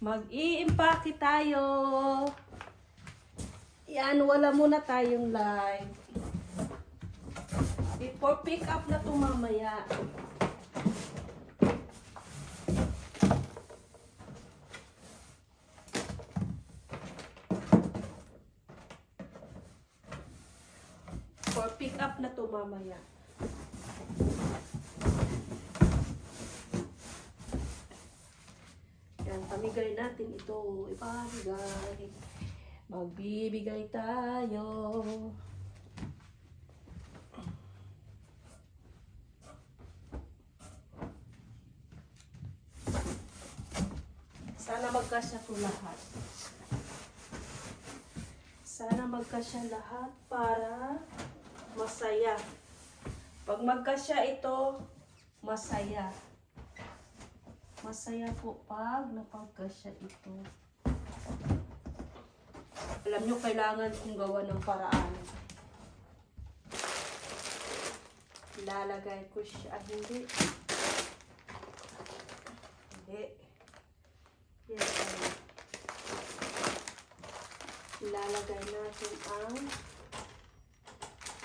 Mag-i-impake tayo. Yan, wala muna tayong live. Before pick up na to mamaya. For pick up na to mamaya. Yan, pamigay natin ito. Ipamigay. Magbibigay tayo. Sana magkasya ko lahat. Sana magkasya lahat para masaya. Pag magkasya ito, masaya. Masaya po pag napagkasya ito. Alam nyo, kailangan kong gawa ng paraan. Ilalagay ko siya. Ah, hindi. Hindi. Yan. ano. Ilalagay natin ang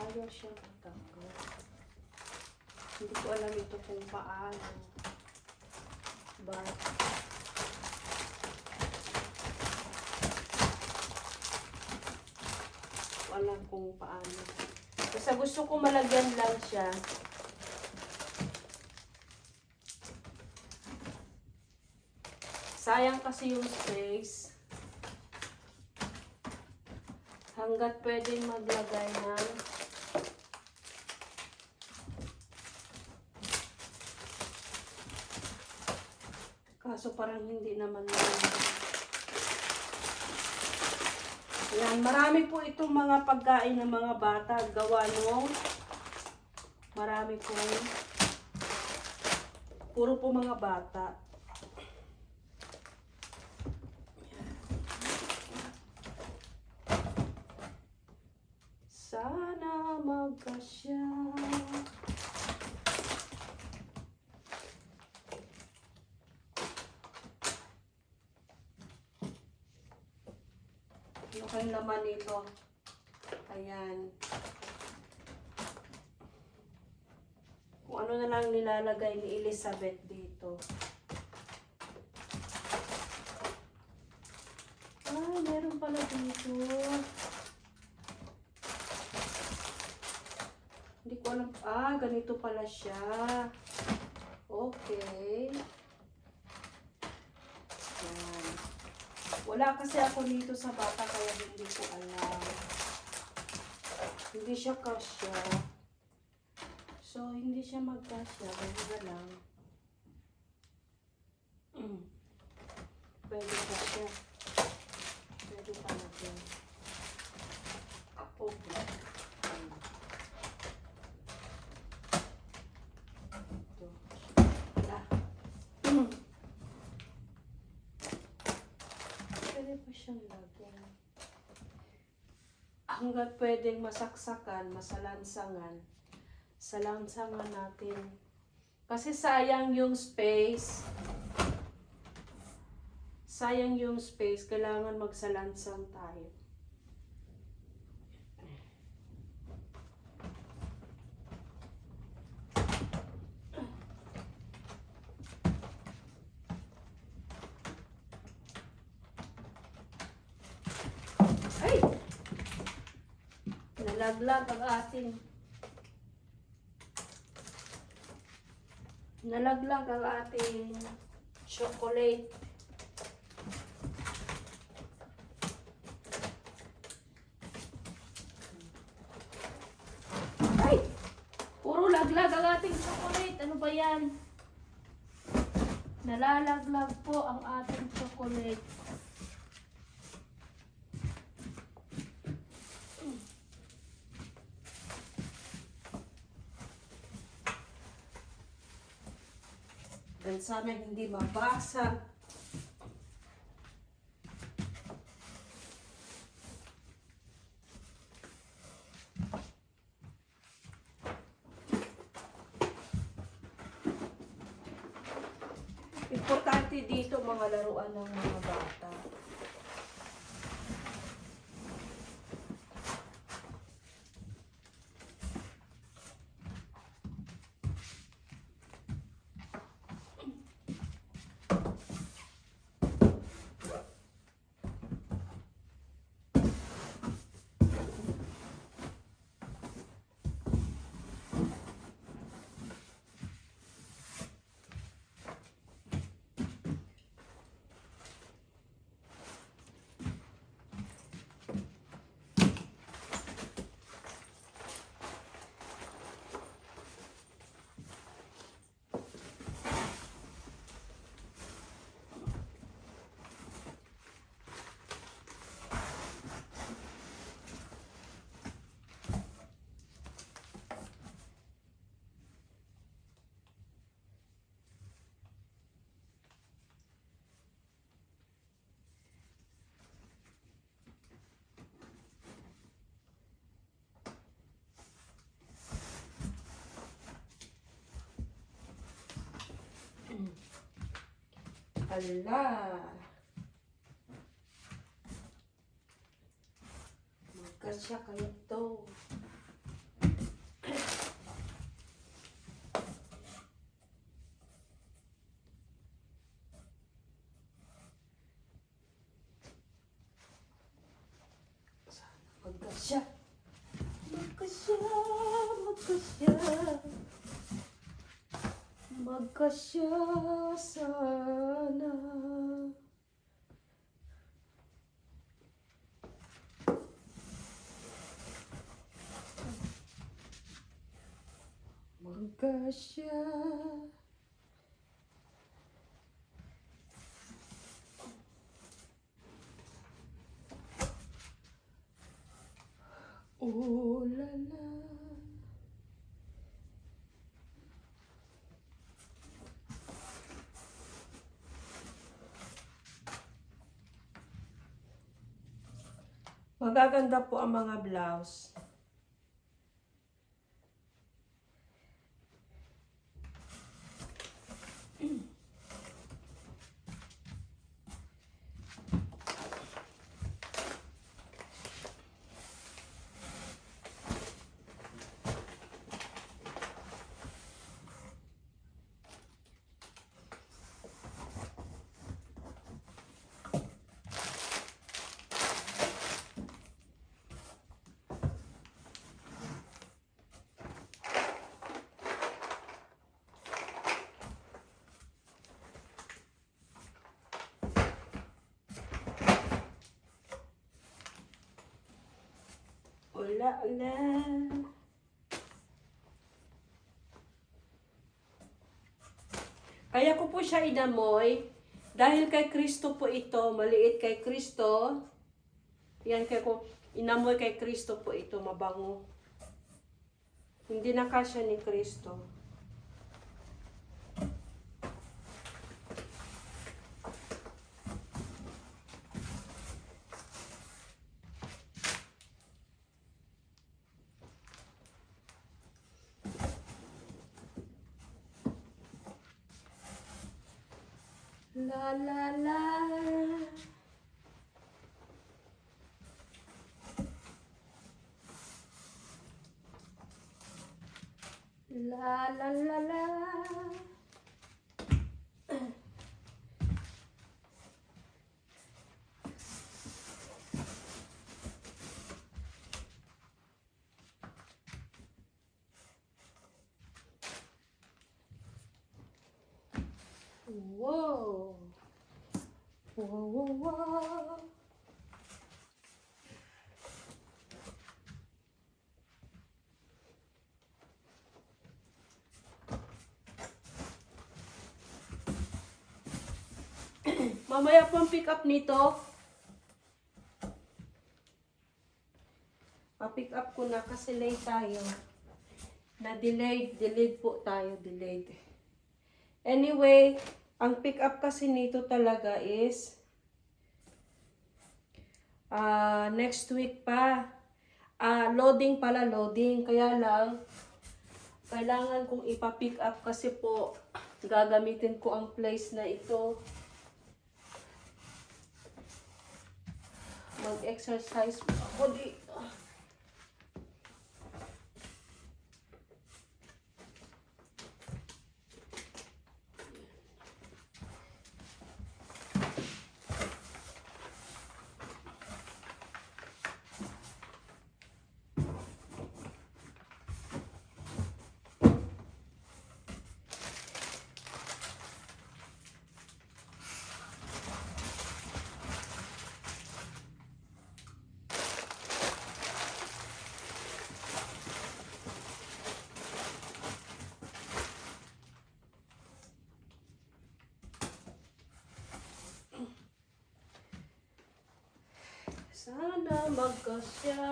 ayaw siya matanggal. Hindi ko alam ito kung paano. But, alam kung paano. Basta gusto ko malagyan lang siya. Sayang kasi yung space. Hanggat pwedeng maglagay ng Kaso parang hindi naman Yan, marami po itong mga pagkain ng mga bata gawa nung marami po puro po mga bata. Sana magkasya. Kayong laman nito? Ayan. Kung ano na lang nilalagay ni Elizabeth dito. Ah, meron pala dito. Hindi ko alam. Ah, ganito pala siya. Okay. Yan. Wala kasi ako dito sa bata kaya hindi ko alam. Hindi siya kasya. So, hindi siya magkasya. Ganun na lang. Mm. Pwede kasya. Pwede talaga. Okay. Mm. Ito. Wala. Mm. Pwede pa siyang lagyan. Hanggat pwedeng masaksakan, masalansangan, salansangan natin. Kasi sayang yung space. Sayang yung space. Kailangan magsalansang tayo. Ay! Nalaglag ang ating Nalaglag ang ating chocolate. Ay! Puro laglag ang ating chocolate. Ano ba yan? Nalalaglag po ang ating chocolate. Dan sana hindi mabasag. Importante Pati dito mga laruan ng mga bata. Hala. Magkasya kayo to. Magkasya. Magkasya. Magkasya. Magkasya sana. Magkasya. Oh la la. Magaganda po ang mga blouse. Ula, ula. Kaya ko po siya inamoy. Dahil kay Kristo po ito, maliit kay Kristo. Yan kaya ko, inamoy kay Kristo po ito, mabango. Hindi na kasya ni Kristo. La la la. La la la. Whoa. Whoa, whoa, whoa. Mamaya po ang pick up nito. Pa-pick up ko na kasi late tayo. Na delayed, delayed po tayo, delayed. Anyway, ang pick up kasi nito talaga is uh, next week pa. Uh, loading pala, loading. Kaya lang, kailangan kong ipa-pick up kasi po gagamitin ko ang place na ito. Mag-exercise po ako. Di, Sana magkasya.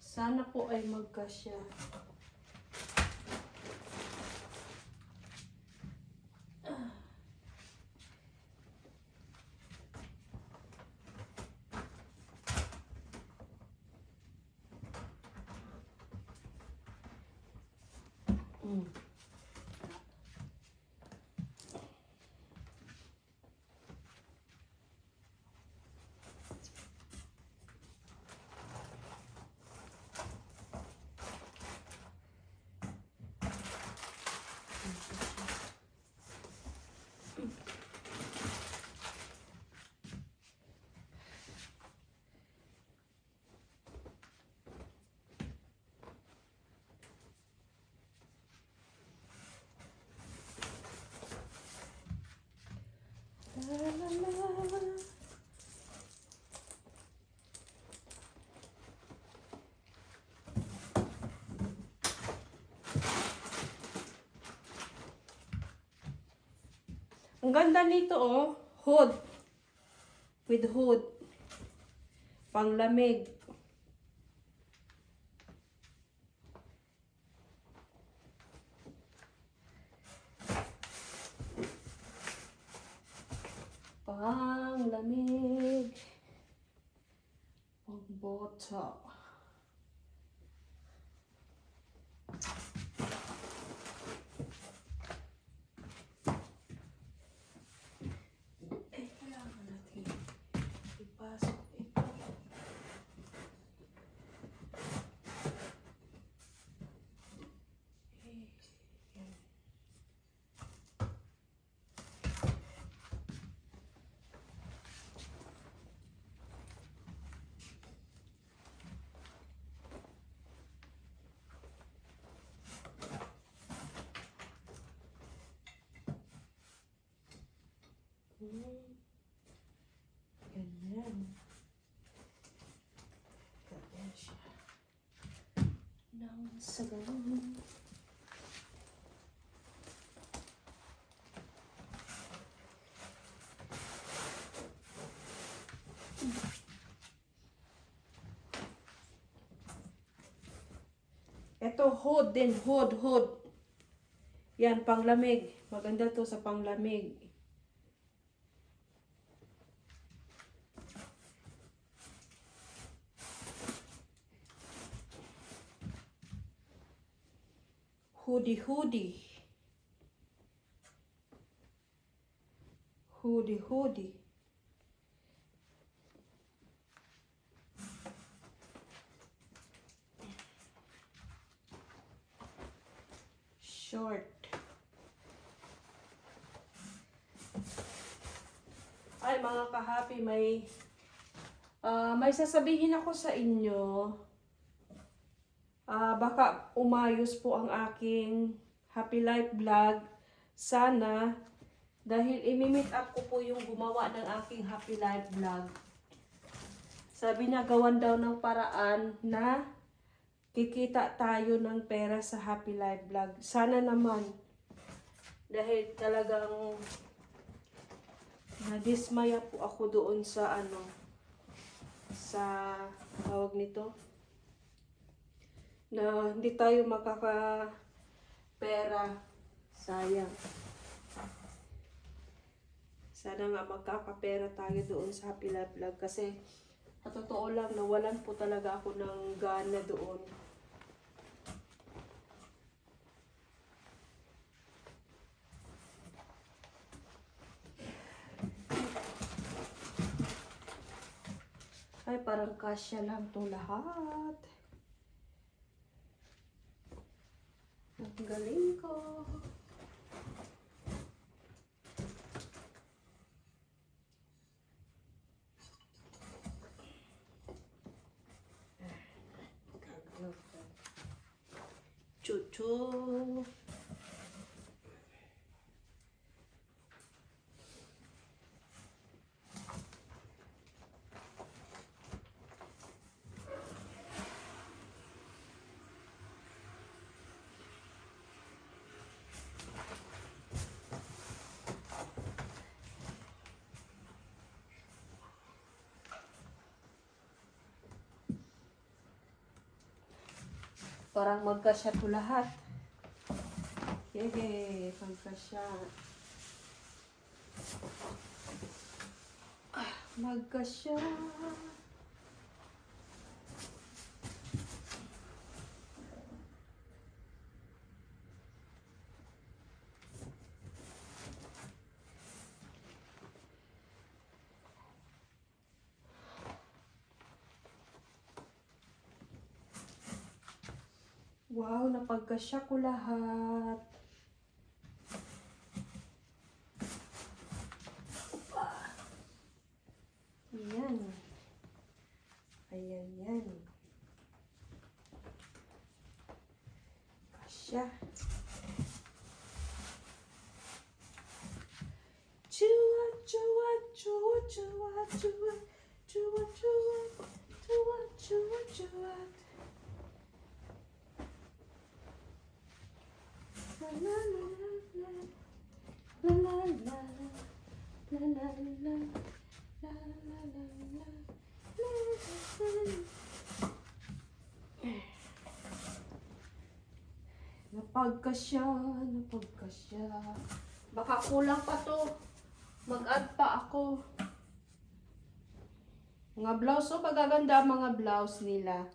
Sana po ay magkasya. Mm. La, la, la. Ang ganda nito oh, hood. With hood. Panglamig. bottle. Hmm. Ganyan. Ganyan siya. Ito, hood din. Hood, hood. Yan, panglamig. Maganda to sa panglamig. Hoodie, hoodie. Hoodie, hoodie. Short. Ay, mga kahapi, may ah, may sasabihin ako sa inyo. Ah, baka umayos po ang aking Happy Life vlog. Sana dahil imi-meet up ko po yung gumawa ng aking Happy Life vlog. Sabi niya gawan daw ng paraan na kikita tayo ng pera sa Happy Life vlog. Sana naman dahil talagang nadismaya po ako doon sa ano sa tawag nito na hindi tayo makaka pera. Sayang. Sana nga magkakapera tayo doon sa Happy Life Vlog kasi totoo lang nawalan po talaga ako ng gana doon. Ay, parang kasya lang to lahat. Galing ko. Chuchu. Parang magkasya to lahat. Yehey, magkasya. Ah, magkasya. Wow, napagkasya ko lahat. Ayan. Ayan, yan. Kasya. Chua, Napagkasya, napagkasya. Baka kulang pa to. Mag-add pa ako. Mga blouse, oh, magaganda ang mga blouse nila.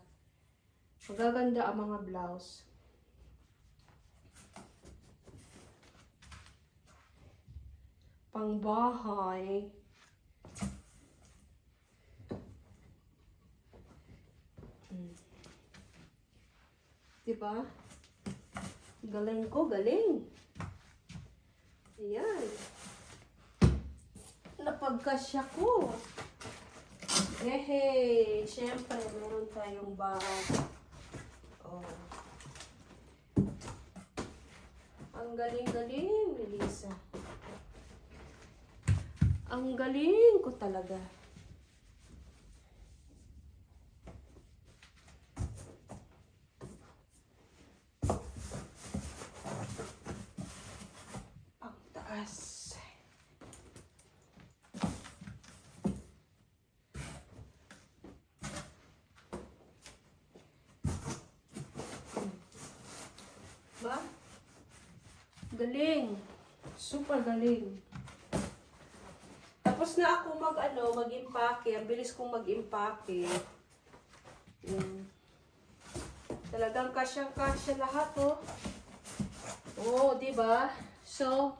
Magaganda ang mga blouse. pangbahay. Mm. Diba? Galing ko, galing. Ayan. Napagkasya ko. Yehey! Siyempre, meron tayong bag. Oh. Ang galing-galing, Melissa. Ang galing ko talaga. Taas. Ba? Galing. Super galing. Tapos na ako mag ano, mag-impake. Ang bilis kong mag-impake. Mm. Talagang kasyang-kasya lahat, oh. Oh, di ba? So,